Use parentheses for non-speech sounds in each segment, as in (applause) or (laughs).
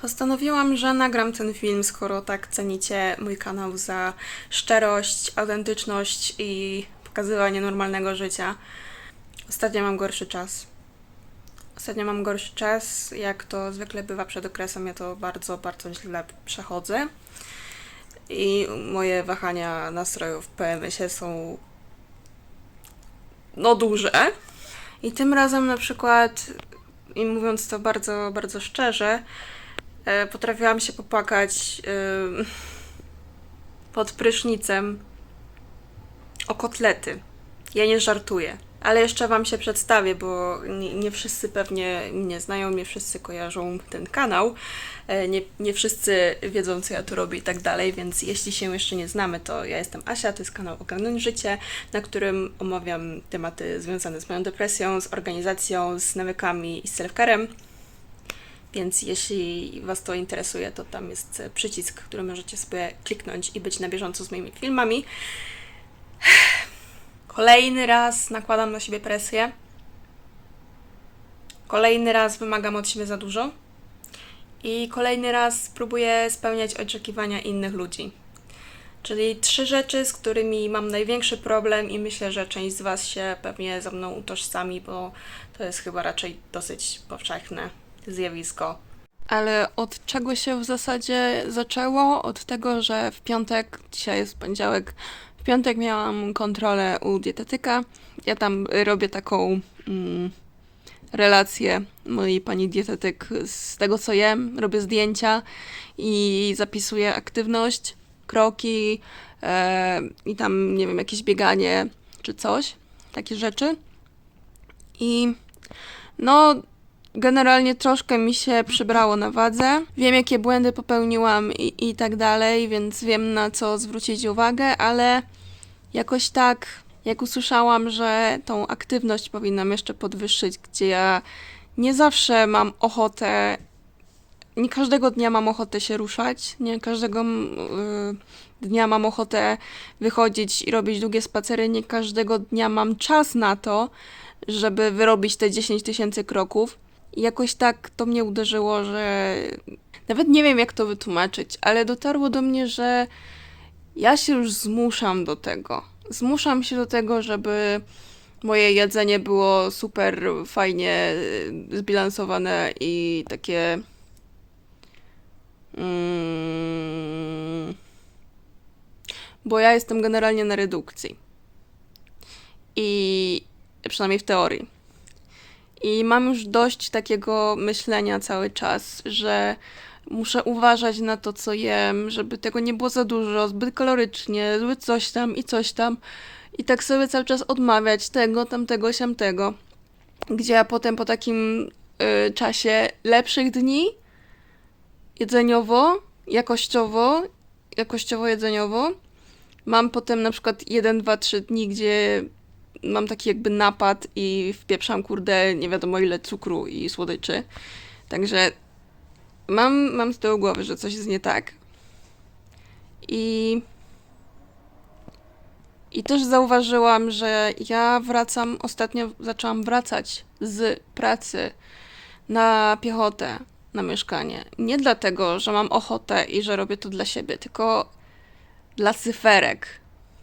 Postanowiłam, że nagram ten film, skoro tak cenicie mój kanał za szczerość, autentyczność i pokazywanie normalnego życia. Ostatnio mam gorszy czas. Ostatnio mam gorszy czas. Jak to zwykle bywa przed okresem, ja to bardzo, bardzo źle przechodzę. I moje wahania nastrojów w PMS-ie są no duże. I tym razem na przykład, i mówiąc to bardzo, bardzo szczerze, potrafiłam się popłakać e, pod prysznicem o kotlety. Ja nie żartuję. Ale jeszcze Wam się przedstawię, bo nie, nie wszyscy pewnie mnie znają, nie wszyscy kojarzą ten kanał, e, nie, nie wszyscy wiedzą, co ja tu robię i tak dalej, więc jeśli się jeszcze nie znamy, to ja jestem Asia, to jest kanał Ogarnąć Życie, na którym omawiam tematy związane z moją depresją, z organizacją, z nawykami i z self-carem. Więc jeśli Was to interesuje, to tam jest e, przycisk, który możecie sobie kliknąć i być na bieżąco z moimi filmami. (sighs) Kolejny raz nakładam na siebie presję. Kolejny raz wymagam od siebie za dużo. I kolejny raz próbuję spełniać oczekiwania innych ludzi. Czyli trzy rzeczy, z którymi mam największy problem, i myślę, że część z Was się pewnie ze mną utożsami, bo to jest chyba raczej dosyć powszechne zjawisko. Ale od czego się w zasadzie zaczęło? Od tego, że w piątek, dzisiaj jest poniedziałek, w piątek miałam kontrolę u dietetyka. Ja tam robię taką mm, relację mojej pani dietetyk z tego, co jem. Robię zdjęcia i zapisuję aktywność, kroki e, i tam, nie wiem, jakieś bieganie czy coś. Takie rzeczy. I no, generalnie troszkę mi się przybrało na wadze. Wiem, jakie błędy popełniłam i, i tak dalej, więc wiem, na co zwrócić uwagę, ale jakoś tak, jak usłyszałam, że tą aktywność powinnam jeszcze podwyższyć, gdzie ja nie zawsze mam ochotę, nie każdego dnia mam ochotę się ruszać, nie każdego y, dnia mam ochotę wychodzić i robić długie spacery, nie każdego dnia mam czas na to, żeby wyrobić te 10 tysięcy kroków. I jakoś tak to mnie uderzyło, że nawet nie wiem, jak to wytłumaczyć, ale dotarło do mnie, że ja się już zmuszam do tego. Zmuszam się do tego, żeby moje jedzenie było super fajnie y, zbilansowane i takie. Mm, bo ja jestem generalnie na redukcji. I przynajmniej w teorii. I mam już dość takiego myślenia cały czas, że muszę uważać na to, co jem, żeby tego nie było za dużo, zbyt kalorycznie, zbyt coś tam i coś tam. I tak sobie cały czas odmawiać tego, tamtego, siamtego. Gdzie ja potem po takim y, czasie lepszych dni jedzeniowo, jakościowo, jakościowo-jedzeniowo, mam potem na przykład 1, 2, 3 dni, gdzie mam taki jakby napad i wpieprzam, kurde, nie wiadomo ile cukru i słodyczy. Także mam, mam z tyłu głowy, że coś jest nie tak. I. I też zauważyłam, że ja wracam, ostatnio zaczęłam wracać z pracy na piechotę, na mieszkanie. Nie dlatego, że mam ochotę i że robię to dla siebie, tylko dla cyferek.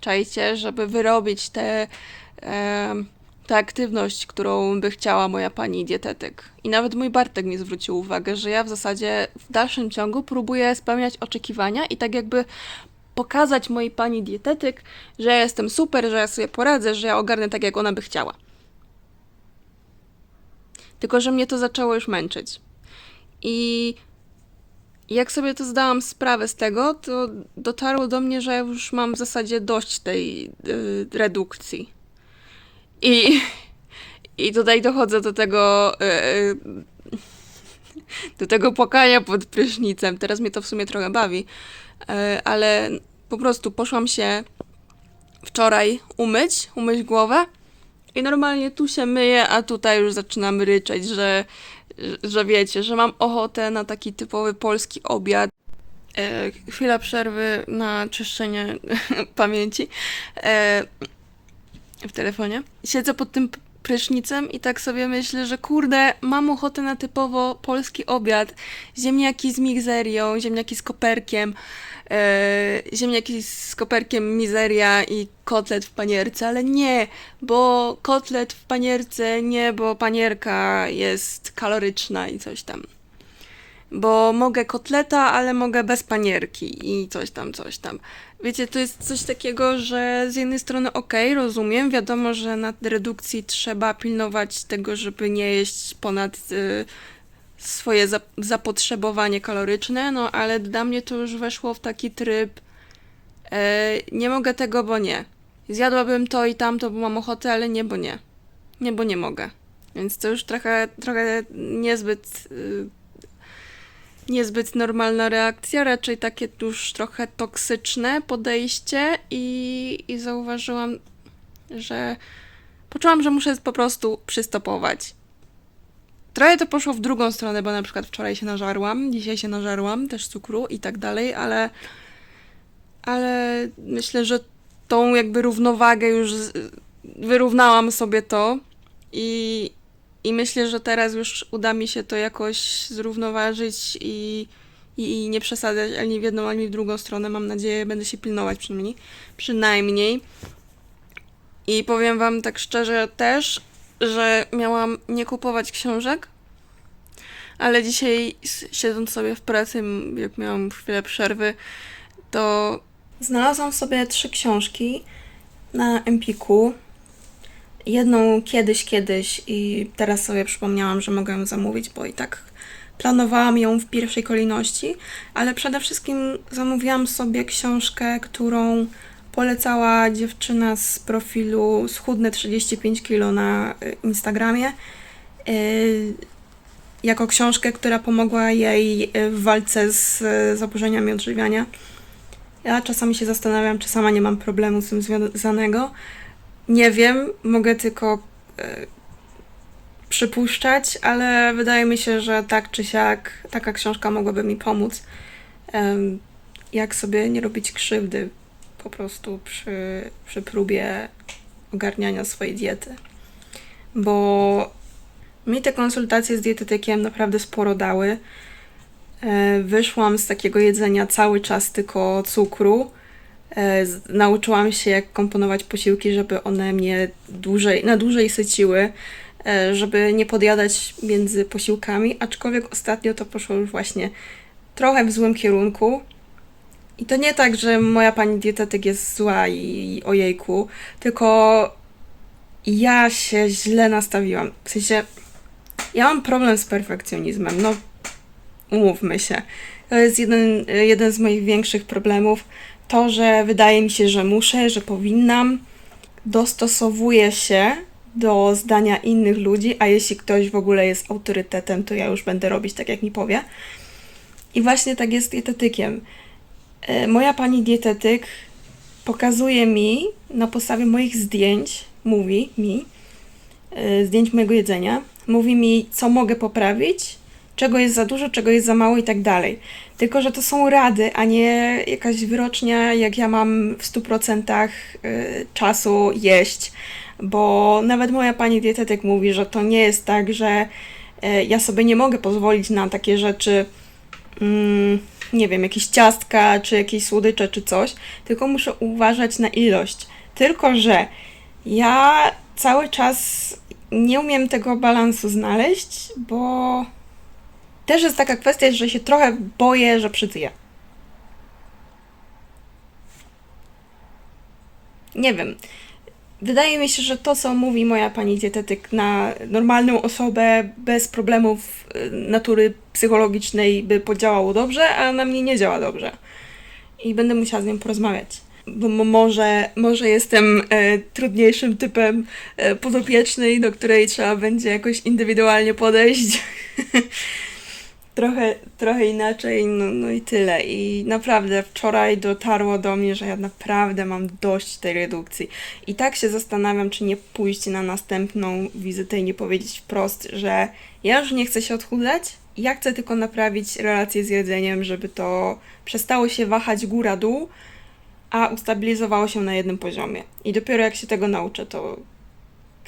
Czajcie, żeby wyrobić te tę aktywność, którą by chciała moja pani dietetyk. I nawet mój Bartek mi zwrócił uwagę, że ja w zasadzie w dalszym ciągu próbuję spełniać oczekiwania i tak jakby pokazać mojej pani dietetyk, że ja jestem super, że ja sobie poradzę, że ja ogarnę tak, jak ona by chciała. Tylko, że mnie to zaczęło już męczyć. I jak sobie to zdałam sprawę z tego, to dotarło do mnie, że ja już mam w zasadzie dość tej y, redukcji. I, I tutaj dochodzę do tego. Yy, do tego płakania pod prysznicem. Teraz mnie to w sumie trochę bawi. Yy, ale po prostu poszłam się wczoraj umyć, umyć głowę. I normalnie tu się myję, a tutaj już zaczynam ryczeć, że, że wiecie, że mam ochotę na taki typowy polski obiad. E, chwila przerwy na czyszczenie (laughs) pamięci. E, w telefonie. Siedzę pod tym prysznicem i tak sobie myślę, że kurde, mam ochotę na typowo polski obiad. Ziemniaki z mizerią, ziemniaki z koperkiem, e, ziemniaki z koperkiem, mizeria i kotlet w panierce, ale nie, bo kotlet w panierce nie, bo panierka jest kaloryczna i coś tam. Bo mogę kotleta, ale mogę bez panierki i coś tam, coś tam. Wiecie, to jest coś takiego, że z jednej strony okej, rozumiem, wiadomo, że na redukcji trzeba pilnować tego, żeby nie jeść ponad y, swoje zap- zapotrzebowanie kaloryczne, no ale dla mnie to już weszło w taki tryb e, nie mogę tego, bo nie. Zjadłabym to i tamto, bo mam ochotę, ale nie, bo nie. Nie, bo nie mogę. Więc to już trochę, trochę niezbyt y, niezbyt normalna reakcja, raczej takie już trochę toksyczne podejście i, i zauważyłam, że poczułam, że muszę po prostu przystopować. Trochę to poszło w drugą stronę, bo na przykład wczoraj się nażarłam, dzisiaj się nażarłam, też cukru i tak dalej, ale, ale myślę, że tą jakby równowagę już wyrównałam sobie to i, i myślę, że teraz już uda mi się to jakoś zrównoważyć i, i, i nie przesadzać ani w jedną, ani w drugą stronę. Mam nadzieję, będę się pilnować przynajmniej. przynajmniej. I powiem Wam tak szczerze też, że miałam nie kupować książek, ale dzisiaj siedząc sobie w pracy, jak miałam chwilę przerwy, to znalazłam sobie trzy książki na Empiku jedną kiedyś, kiedyś i teraz sobie przypomniałam, że mogę ją zamówić, bo i tak planowałam ją w pierwszej kolejności, ale przede wszystkim zamówiłam sobie książkę, którą polecała dziewczyna z profilu Schudne 35 kg na y, Instagramie. y, Jako książkę, która pomogła jej y, w walce z zaburzeniami odżywiania. Ja czasami się zastanawiam, czy sama nie mam problemu z tym związanego, nie wiem, mogę tylko e, przypuszczać, ale wydaje mi się, że tak czy siak taka książka mogłaby mi pomóc. em, jak sobie nie robić krzywdy po prostu przy, przy próbie ogarniania swojej diety. Bo mi te konsultacje z dietetykiem naprawdę sporo dały. E, Wyszłam z takiego jedzenia cały czas tylko cukru. E, Nauczyłam się, jak komponować posiłki, żeby one mnie dłużej, na dłużej syciły, e, żeby nie podjadać między posiłkami, aczkolwiek ostatnio to poszło już właśnie trochę w złym kierunku. I to nie tak, że moja pani dietetyk jest zła i, i ojejku, tylko ja się źle nastawiłam. W sensie, ja mam problem z perfekcjonizmem, no umówmy się. To jest jeden, jeden z moich większych problemów to, że wydaje mi się, że muszę, że powinnam, dostosowuję się do zdania innych ludzi, a jeśli ktoś w ogóle jest autorytetem, to ja już będę robić tak, jak mi powie. I właśnie tak jest z dietetykiem. E, Moja pani dietetyk pokazuje mi na podstawie moich zdjęć, mówi mi, e, zdjęć mojego jedzenia, mówi mi, co mogę poprawić, czego jest za dużo, czego jest za mało i tak dalej. Tylko, że to są rady, a nie jakaś wyrocznia, jak ja mam w 100% y, czasu jeść, bo nawet moja pani dietetyk mówi, że to nie jest tak, że y, ja sobie nie mogę pozwolić na takie rzeczy, mm, nie wiem, jakieś ciastka, czy jakieś słodycze, czy coś, tylko muszę uważać na ilość. Tylko, że ja cały czas nie umiem tego balansu znaleźć, bo też jest taka kwestia, że się trochę boję, że przytyję. Nie wiem. Wydaje mi się, że to, co mówi moja pani dietetyk na normalną osobę bez problemów y, natury psychologicznej by podziałało dobrze, a na mnie nie działa dobrze. I będę musiała z nią porozmawiać. Bo mo- może, może jestem e, trudniejszym typem e, podopiecznej, do której trzeba będzie jakoś indywidualnie podejść. (laughs) trochę, trochę inaczej, no, no i tyle. I naprawdę wczoraj dotarło do mnie, że ja naprawdę mam dość tej redukcji. I tak się zastanawiam, czy nie pójść na następną wizytę i nie powiedzieć wprost, że ja już nie chcę się odchudzać, ja chcę tylko naprawić relacje z jedzeniem, żeby to przestało się wahać góra-dół, a ustabilizowało się na jednym poziomie. I dopiero jak się tego nauczę, to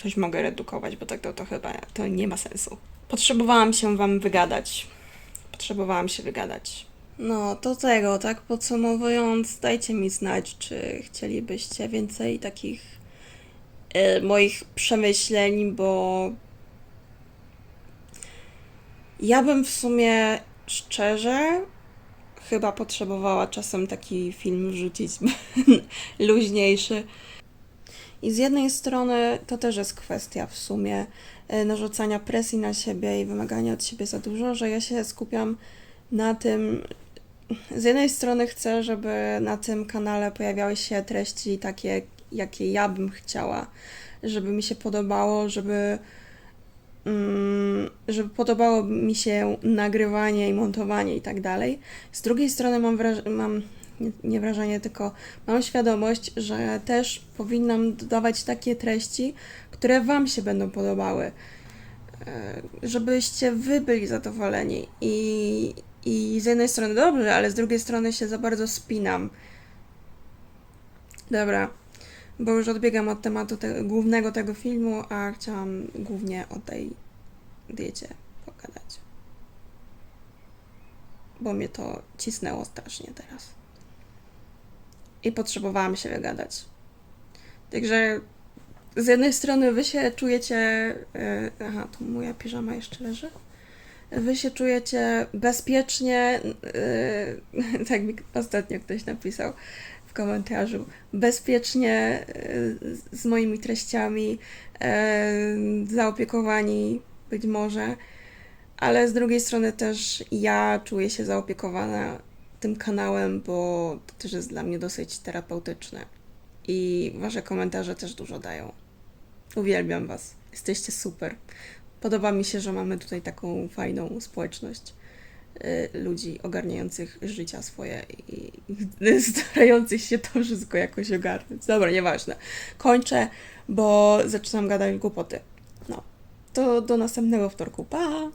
coś mogę redukować, bo tak to, to chyba to nie ma sensu. Potrzebowałam się Wam wygadać. Potrzebowałam się wygadać. No, to tego, tak podsumowując, dajcie mi znać, czy chcielibyście więcej takich e, moich przemyśleń, bo ja bym w sumie szczerze chyba potrzebowała czasem taki film wrzucić (laughs) luźniejszy. I z jednej strony to też jest kwestia w sumie e, narzucania presji na siebie i wymagania od siebie za dużo, że ja się skupiam na tym. Z jednej strony chcę, żeby na tym kanale pojawiały się treści takie, jakie ja bym chciała, żeby mi się podobało, żeby, mm, żeby podobało mi się nagrywanie i montowanie i tak dalej. Z drugiej strony mam, mam nie, nie wrażenie, tylko mam świadomość, że też powinnam dodawać takie treści, które Wam się będą podobały. E, Żebyście Wy byli zadowoleni. I, I z jednej strony dobrze, ale z drugiej strony się za bardzo spinam. Dobra, bo już odbiegam od tematu te, głównego tego filmu, a chciałam głównie o tej diecie pogadać. Bo mnie to cisnęło strasznie teraz i potrzebowałam się wygadać. Także z jednej strony wy się czujecie. e, aha, tu moja piżama jeszcze leży. Wy się czujecie bezpiecznie, e, (laughs) tak mi ostatnio ktoś napisał w komentarzu, bezpiecznie e, z- moimi treściami, e, zaopiekowani być może, ale z drugiej strony też ja czuję się zaopiekowana tym kanałem, bo to też jest dla mnie dosyć terapeutyczne. I wasze komentarze też dużo dają. Uwielbiam was. Jesteście super. Podoba mi się, że mamy tutaj taką fajną społeczność y, ludzi ogarniających życia swoje i, (laughs) starających się to wszystko jakoś ogarnąć. Dobra, nieważne. Kończę, bo zaczynam gadać głupoty. No. To do następnego wtorku. Pa!